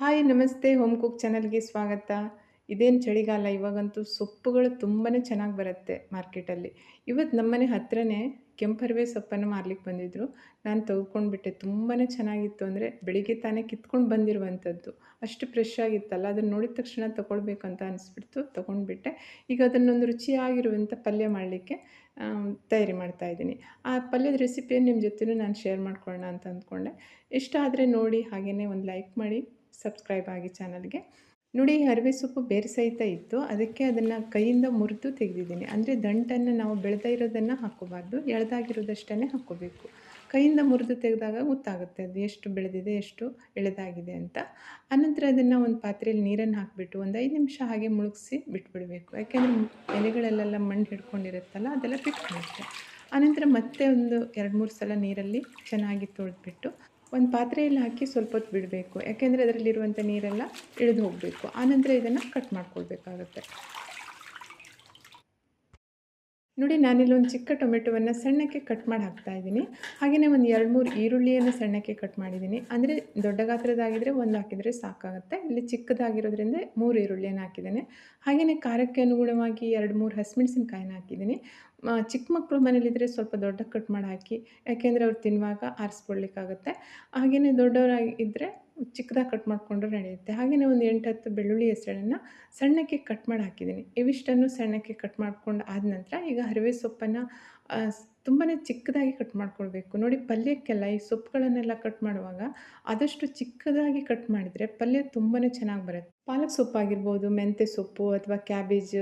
Hi, ನಮಸ್ತೆ. Home cook ಚಾನಲ್ಗೆ ಸ್ವಾಗತ. ಇದೇನು ಚಳಿಗಾಲ? ಇವಾಗಂತೂ ಸೊಪ್ಪುಗಳು ತುಂಬಾ ಚೆನ್ನಾಗಿ ಬರುತ್ತೆ ಮಾರ್ಕೆಟಲ್ಲಿ. ಇವತ್ತು ನಮ್ಮನೆ ಹತ್ರನೇ ಕೆಂಪರ್ವೆ ಸೊಪ್ಪನ್ನು ಮಾರ್ಲಿಕ್ಕೆ ಬಂದಿದ್ದರು ನಾನು ತೊಗೊಂಡ್ಬಿಟ್ಟೆ ತುಂಬಾ ಚೆನ್ನಾಗಿತ್ತು. ಅಂದರೆ ಬೆಳಿಗ್ಗೆ ತಾನೇ ಕಿತ್ಕೊಂಡು ಬಂದಿರುವಂಥದ್ದು. ಅಷ್ಟು ಫ್ರೆಶ್ ಆಗಿತ್ತಲ್ಲ. ಅದನ್ನು ನೋಡಿದ ತಕ್ಷಣ ತೊಗೊಳ್ಬೇಕಂತ ಅನಿಸ್ಬಿಡ್ತು. ತೊಗೊಂಡ್ಬಿಟ್ಟೆ. ಈಗ ಅದನ್ನೊಂದು ರುಚಿಯಾಗಿರುವಂಥ ಪಲ್ಯ ಮಾಡಲಿಕ್ಕೆ ತಯಾರಿ ಮಾಡ್ತಾ ಇದ್ದೀನಿ. ಆ ಪಲ್ಯದ ರೆಸಿಪಿಯನ್ನು ನಿಮ್ಮ ಜೊತೆನೂ ನಾನು ಶೇರ್ ಮಾಡ್ಕೊಳ್ಳೋಣ ಅಂತ ಅಂದ್ಕೊಂಡೆ. ಇಷ್ಟ ಆದರೆ ನೋಡಿ ಹಾಗೆಯೇ ಒಂದು ಲೈಕ್ ಮಾಡಿ. ಸಬ್ಸ್ಕ್ರೈಬ್ ಆಗಿ ಚಾನಲ್ಗೆ ನೋಡಿ ಹರಿವೆ ಸೊಪ್ಪು ಬೇರೆ ಸಹಿತ ಇತ್ತು. ಅದಕ್ಕೆ ಅದನ್ನು ಕೈಯಿಂದ ಮುರಿದು ತೆಗೆದಿದ್ದೀನಿ. ಅಂದರೆ ದಂಟನ್ನು ನಾವು ಬೆಳೆದ ಇರೋದನ್ನು ಹಾಕೋಬಾರ್ದು ಎಳೆದಾಗಿರೋದಷ್ಟೇ ಹಾಕೋಬೇಕು ಕೈಯಿಂದ ಮುರಿದು ತೆಗೆದಾಗ ಗೊತ್ತಾಗುತ್ತೆ ಅದು ಎಷ್ಟು ಬೆಳೆದಿದೆ, ಎಷ್ಟು ಎಳೆದಾಗಿದೆ ಅಂತ. ಆನಂತರ ಅದನ್ನು ಒಂದು ಪಾತ್ರೆಯಲ್ಲಿ ನೀರನ್ನು ಹಾಕಿಬಿಟ್ಟು ಒಂದು ಐದು ನಿಮಿಷ ಹಾಗೆ ಮುಳುಗಿಸಿ ಬಿಟ್ಬಿಡಬೇಕು. ಯಾಕೆಂದರೆ ಎಲೆಗಳಲ್ಲೆಲ್ಲ ಮಣ್ಣು ಹಿಡ್ಕೊಂಡಿರುತ್ತಲ್ಲ, ಅದೆಲ್ಲ ಬಿಟ್ಕೊಳುತ್ತೆ ಆನಂತರ ಮತ್ತೆ ಒಂದು ಎರಡು ಮೂರು ಸಲ ನೀರಲ್ಲಿ ಚೆನ್ನಾಗಿ ತೊಳೆದ್ಬಿಟ್ಟು ಒಂದು ಪಾತ್ರೆಯಲ್ಲಿ ಹಾಕಿ ಸ್ವಲ್ಪ ಹೊತ್ತು ಬಿಡಬೇಕು. ಯಾಕೆಂದರೆ ಅದರಲ್ಲಿರುವಂಥ ನೀರೆಲ್ಲ ಇಳಿದು ಹೋಗಬೇಕು. ಆನಂತರ ಇದನ್ನು ಕಟ್ ಮಾಡ್ಕೊಳ್ಬೇಕಾಗತ್ತೆ. ನೋಡಿ ನಾನಿಲ್ಲೊಂದು ಚಿಕ್ಕ ಟೊಮೆಟೊವನ್ನು ಸಣ್ಣಕ್ಕೆ ಕಟ್ ಮಾಡಿ ಹಾಕ್ತಾ ಇದ್ದೀನಿ. ಹಾಗೆಯೇ ಒಂದು ಎರಡು ಮೂರು ಈರುಳ್ಳಿಯನ್ನು ಸಣ್ಣಕ್ಕೆ ಕಟ್ ಮಾಡಿದ್ದೀನಿ. ಅಂದರೆ ದೊಡ್ಡ ಗಾತ್ರದಾಗಿದ್ದರೆ ಒಂದು ಹಾಕಿದರೆ ಸಾಕಾಗುತ್ತೆ. ಇಲ್ಲಿ ಚಿಕ್ಕದಾಗಿರೋದ್ರಿಂದ ಮೂರು ಈರುಳ್ಳಿಯನ್ನು ಹಾಕಿದ್ದೇನೆ. ಹಾಗೆಯೇ ಖಾರಕ್ಕೆ ಅನುಗುಣವಾಗಿ ಎರಡು ಮೂರು ಹಸಿಮೆಣ್ಸಿನ್ಕಾಯಿನ ಹಾಕಿದ್ದೀನಿ. ಚಿಕ್ಕ ಮಕ್ಕಳು ಮನೇಲಿದ್ದರೆ ಸ್ವಲ್ಪ ದೊಡ್ಡ ಕಟ್ ಮಾಡಿ ಹಾಕಿ, ಯಾಕೆಂದರೆ ಅವ್ರು ತಿನ್ನುವಾಗ ಆರಿಸ್ಕೊಳ್ಲಿಕ್ಕಾಗುತ್ತೆ ಹಾಗೆಯೇ ದೊಡ್ಡವರಾಗಿ ಇದ್ದರೆ ಚಿಕ್ಕದಾಗಿ ಕಟ್ ಮಾಡಿಕೊಂಡ್ರೆ ನಡೆಯುತ್ತೆ. ಹಾಗೆಯೇ ಒಂದು ಎಂಟು ಹತ್ತು ಬೆಳ್ಳುಳ್ಳಿ ಹೆಸರನ್ನು ಸಣ್ಣಕ್ಕೆ ಕಟ್ ಮಾಡಿ ಹಾಕಿದ್ದೀನಿ. ಇವಿಷ್ಟನ್ನು ಸಣ್ಣಕ್ಕೆ ಕಟ್ ಮಾಡಿಕೊಂಡು ಆದ ನಂತರ ಈಗ ಹರಿವೆ ಸೊಪ್ಪನ್ನು ತುಂಬಾ ಚಿಕ್ಕದಾಗಿ ಕಟ್ ಮಾಡ್ಕೊಳ್ಬೇಕು. ನೋಡಿ ಪಲ್ಯಕ್ಕೆಲ್ಲ ಈ ಸೊಪ್ಪುಗಳನ್ನೆಲ್ಲ ಕಟ್ ಮಾಡುವಾಗ ಆದಷ್ಟು ಚಿಕ್ಕದಾಗಿ ಕಟ್ ಮಾಡಿದರೆ ಪಲ್ಯ ತುಂಬಾ ಚೆನ್ನಾಗಿ ಬರುತ್ತೆ. ಪಾಲಕ್ ಸೊಪ್ಪು ಆಗಿರ್ಬೋದು ಮೆಂತ್ಯ ಸೊಪ್ಪು ಅಥವಾ ಕ್ಯಾಬೇಜ್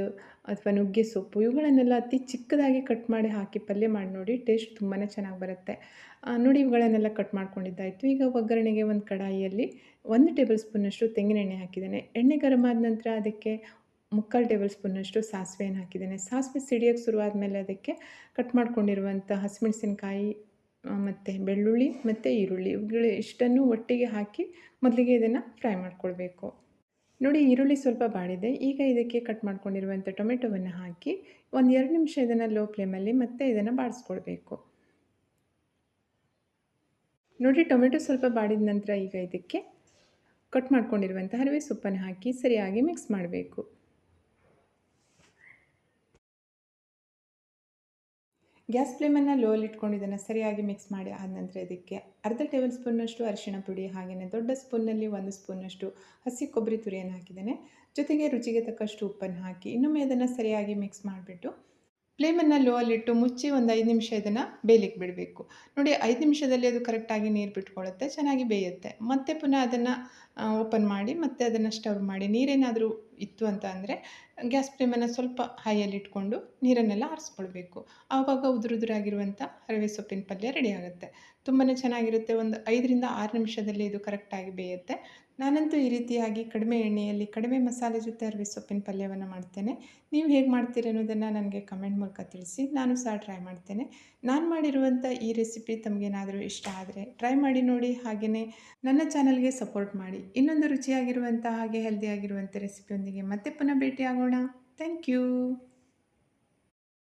ಅಥವಾ ನುಗ್ಗೆ ಸೊಪ್ಪು ಇವುಗಳನ್ನೆಲ್ಲ ಅತಿ ಚಿಕ್ಕದಾಗಿ ಕಟ್ ಮಾಡಿ ಹಾಕಿ ಪಲ್ಯ ಮಾಡಿ ನೋಡಿ ಟೇಸ್ಟ್ ತುಂಬಾ ಚೆನ್ನಾಗಿ ಬರುತ್ತೆ. ನೋಡಿ ಇವುಗಳನ್ನೆಲ್ಲ ಕಟ್ ಮಾಡ್ಕೊಂಡಿದ್ದಾಯಿತು. ಈಗ ಒಗ್ಗರಣೆಗೆ ಒಂದು ಕಡಾಯಿಯಲ್ಲಿ ಒಂದು ಟೇಬಲ್ ಸ್ಪೂನಷ್ಟು ತೆಂಗಿನೆಣ್ಣೆ ಹಾಕಿದ್ದೇನೆ. ಎಣ್ಣೆ ಗರಮ್ ಆದ ನಂತರ ಅದಕ್ಕೆ ಮುಕ್ಕಾಲು ಟೇಬಲ್ ಸ್ಪೂನಷ್ಟು ಸಾಸಿವೆಯನ್ನು ಹಾಕಿದ್ದೇನೆ. ಸಾಸಿವೆ ಸಿಡಿಯೋಕ್ಕೆ ಶುರುವಾದ ಮೇಲೆ ಅದಕ್ಕೆ ಕಟ್ ಮಾಡ್ಕೊಂಡಿರುವಂಥ ಹಸಿಮೆಣಸಿನಕಾಯಿ ಮತ್ತು ಬೆಳ್ಳುಳ್ಳಿ, ಮತ್ತು ಈರುಳ್ಳಿ. ಇವುಗಳು ಇಷ್ಟನ್ನು ಒಟ್ಟಿಗೆ ಹಾಕಿ ಮೊದಲಿಗೆ ಇದನ್ನು ಫ್ರೈ ಮಾಡ್ಕೊಳ್ಬೇಕು. ನೋಡಿ, ಈರುಳ್ಳಿ ಸ್ವಲ್ಪ ಬಾಡಿದೆ. ಈಗ ಇದಕ್ಕೆ ಕಟ್ ಮಾಡ್ಕೊಂಡಿರುವಂಥ ಟೊಮೆಟೊವನ್ನು ಹಾಕಿ ಒಂದು ಎರಡು ನಿಮಿಷ ಇದನ್ನು ಲೋ ಫ್ಲೇಮಲ್ಲಿ ಮತ್ತೆ ಇದನ್ನು ಬಾಡಿಸ್ಕೊಳ್ಬೇಕು. ನೋಡಿ, ಟೊಮೆಟೊ ಸ್ವಲ್ಪ ಬಾಡಿದ ನಂತರ ಈಗ ಇದಕ್ಕೆ ಕಟ್ ಮಾಡ್ಕೊಂಡಿರುವಂಥ ಹರಿವೆ ಸೊಪ್ಪನ್ನು ಹಾಕಿ ಸರಿಯಾಗಿ ಮಿಕ್ಸ್ ಮಾಡಬೇಕು. ಗ್ಯಾಸ್ ಫ್ಲೇಮನ್ನು ಲೋಲ್ಲಿ ಇಟ್ಕೊಂಡು ಇದನ್ನು ಸರಿಯಾಗಿ ಮಿಕ್ಸ್ ಮಾಡಿ ಆದ ನಂತರ ಇದಕ್ಕೆ ಅರ್ಧ ಟೇಬಲ್ ಸ್ಪೂನ್ನಷ್ಟು ಅರಿಶಿನ ಪುಡಿ ಹಾಗೆಯೇ ದೊಡ್ಡ ಸ್ಪೂನ್ನಲ್ಲಿ ಒಂದು ಸ್ಪೂನಷ್ಟು ಹಸಿ ಕೊಬ್ಬರಿ ತುರಿಯನ್ನು ಹಾಕಿದ್ದೇನೆ. ಜೊತೆಗೆ ರುಚಿಗೆ ತಕ್ಕಷ್ಟು ಉಪ್ಪನ್ನು ಹಾಕಿ ಇನ್ನೊಮ್ಮೆ ಅದನ್ನು ಸರಿಯಾಗಿ ಮಿಕ್ಸ್ ಮಾಡಿಬಿಟ್ಟು ಫ್ಲೇಮನ್ನು ಲೋ ಅಲ್ಲಿಟ್ಟು ಮುಚ್ಚಿ ಒಂದು ಐದು ನಿಮಿಷ ಇದನ್ನು ಬೇಯಲಿಕ್ಕೆ ಬಿಡಬೇಕು. ನೋಡಿ, ಐದು ನಿಮಿಷದಲ್ಲಿ ಅದು ಕರೆಕ್ಟಾಗಿ ನೀರು ಬಿಟ್ಕೊಳ್ಳುತ್ತೆ, ಚೆನ್ನಾಗಿ ಬೇಯುತ್ತೆ. ಮತ್ತೆ ಪುನಃ ಅದನ್ನು ಓಪನ್ ಮಾಡಿ ಮತ್ತೆ ಅದನ್ನು ಸ್ಟವ್ ಮಾಡಿ. ನೀರೇನಾದರೂ ಇತ್ತು ಅಂತ ಅಂದರೆ ಗ್ಯಾಸ್ ಫ್ಲೇಮನ್ನು ಸ್ವಲ್ಪ ಹೈಯಲ್ಲಿ ಇಟ್ಕೊಂಡು ನೀರನ್ನೆಲ್ಲ ಆರಿಸ್ಕೊಳ್ಬೇಕು. ಆವಾಗ ಉದುರುದುರಾಗಿರುವಂಥ ಹರವೆ ಸೊಪ್ಪಿನ ಪಲ್ಯ ರೆಡಿ ಆಗುತ್ತೆ. ತುಂಬಾ ಚೆನ್ನಾಗಿರುತ್ತೆ. ಒಂದು ಐದರಿಂದ ಆರು ನಿಮಿಷದಲ್ಲಿ ಇದು ಕರೆಕ್ಟಾಗಿ ಬೇಯುತ್ತೆ. ನಾನಂತೂ ಈ ರೀತಿಯಾಗಿ ಕಡಿಮೆ ಎಣ್ಣೆಯಲ್ಲಿ ಕಡಿಮೆ ಮಸಾಲೆ ಜೊತೆ ಅರಿವೆ ಸೊಪ್ಪಿನ ಪಲ್ಯವನ್ನು ಮಾಡ್ತೇನೆ. ನೀವು ಹೇಗೆ ಮಾಡ್ತೀರಿ ಅನ್ನೋದನ್ನು ನನಗೆ ಕಮೆಂಟ್ ಮೂಲಕ ತಿಳಿಸಿ. ನಾನು ಸಹ ಟ್ರೈ ಮಾಡ್ತೇನೆ. ನಾನು ಮಾಡಿರುವಂಥ ಈ ರೆಸಿಪಿ ತಮಗೇನಾದರೂ ಇಷ್ಟ ಆದರೆ ಟ್ರೈ ಮಾಡಿ ನೋಡಿ. ಹಾಗೆಯೇ ನನ್ನ ಚಾನಲ್ಗೆ ಸಪೋರ್ಟ್ ಮಾಡಿ. ಇನ್ನೊಂದು ರುಚಿಯಾಗಿರುವಂಥ ಹಾಗೆ ಹೆಲ್ದಿಯಾಗಿರುವಂಥ ರೆಸಿಪಿಯೊಂದಿಗೆ ಮತ್ತೆ ಪುನಃ ಭೇಟಿಯಾಗೋಣ. Thank you.